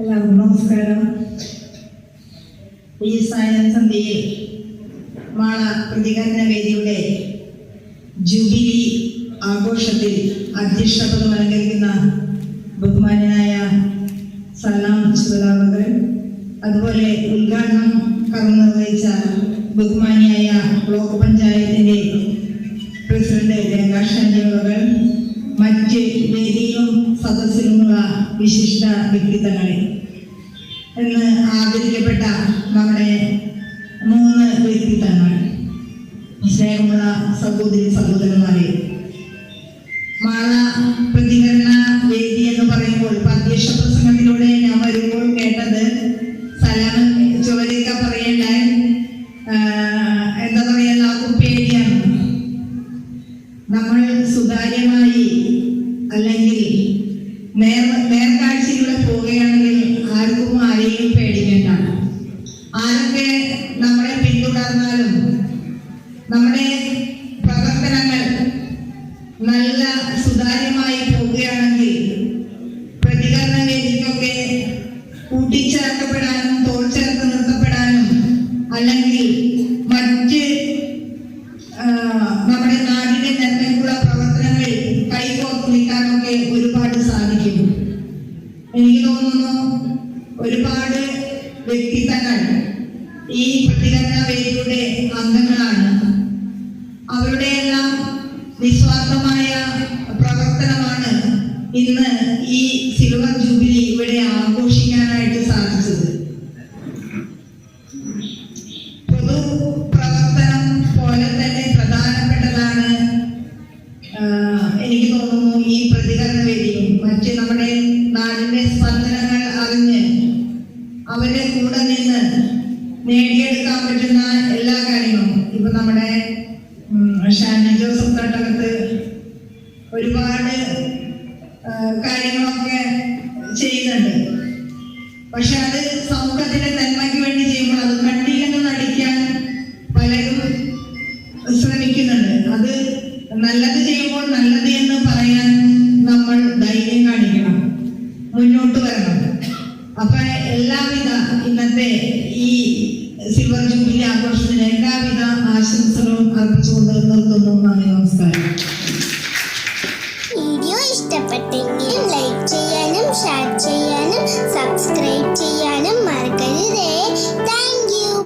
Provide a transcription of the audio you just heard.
എല്ലാവർക്കും നമസ്കാരം. ഈ സായന സന്ധ്യയിൽ മാള പ്രതികരണ വേദിയുടെ ജൂബിലി ആഘോഷത്തിൽ അധ്യക്ഷപദം അലങ്കരിക്കുന്ന ബഹുമാനായ സലാം സുലാവകൾ അതുപോലെ ഉദ്ഘാടനം കർമ്മ നിർവഹിച്ച ബഹുമാനിയായ ബ്ലോക്ക് പഞ്ചായത്തിന്റെ പ്രസിഡന്റ് രംഗാഷാഞ്ചിവകൾ വിശിഷ്ട വ്യക്തിത്വങ്ങളെ എന്ന് ആദരിക്കപ്പെട്ട നമ്മുടെ മൂന്ന് വ്യക്തിത്വങ്ങൾ. സ്നേഹമുള്ള സഹോദരി സഹോദരന്മാരെ മാള പ്രതികരണ വേദി എന്ന് പറയുമ്പോൾ പ്രത്യക്ഷ പ്രസംഗത്തിലൂടെ ഞാൻ വരുമ്പോൾ കേട്ടത് സലാം ചുവരൊക്കെ പറയേണ്ട എന്താ പറയാ എല്ലാവർക്കും പേടിയാണ് നമ്മൾ സുതാര്യമായി അല്ലെങ്കിൽ നേർ നേർ നേർക്കാഴ്ചയിലൂടെ പോവുകയാണെങ്കിൽ ആർക്കും ആരെയും പേടിക്കേണ്ട. ആരൊക്കെ നമ്മളെ പിന്തുടർന്നാലും നമ്മുടെ എനിക്ക് തോന്നുന്നു ഒരുപാട് വ്യക്തിത്വങ്ങൾ ഈ പ്രതികരണ വേദിയുടെ അംഗങ്ങളാണ്. അവരുടെ എല്ലാം നിസ്വാർത്ഥമായ പ്രവർത്തനമാണ് ഇന്ന് ഈ അവരുടെ കൂടെ നിന്ന് നേടിയെടുക്കാൻ പറ്റുന്ന എല്ലാ കാര്യങ്ങളും. ഇപ്പൊ നമ്മുടെ ഷാനി ജോസഫ് തട്ടകത്ത് ഒരുപാട് കാര്യങ്ങളൊക്കെ ചെയ്യുന്നുണ്ട്. പക്ഷെ അത് സമൂഹത്തിന്റെ നന്മയ്ക്ക് വേണ്ടി ചെയ്യുമ്പോൾ അത് കണ്ടില്ലെന്ന് നടിക്കാൻ പലരും ശ്രമിക്കുന്നുണ്ട്. അത് നല്ലത് ചെയ്യുമ്പോൾ നല്ലത് എന്ന് പറയാൻ നമ്മൾ ധൈര്യം കാണിക്കണം. മുന്നോട്ട് വരണം. അപ്പൊ എല്ലാവിധ ഇന്നത്തെ ഈ സിൽവർ ജൂബിലി ആഘോഷത്തിന് എല്ലാവിധ ആശംസകളും അർപ്പിച്ചുകൊണ്ട് നിർത്തുന്നു.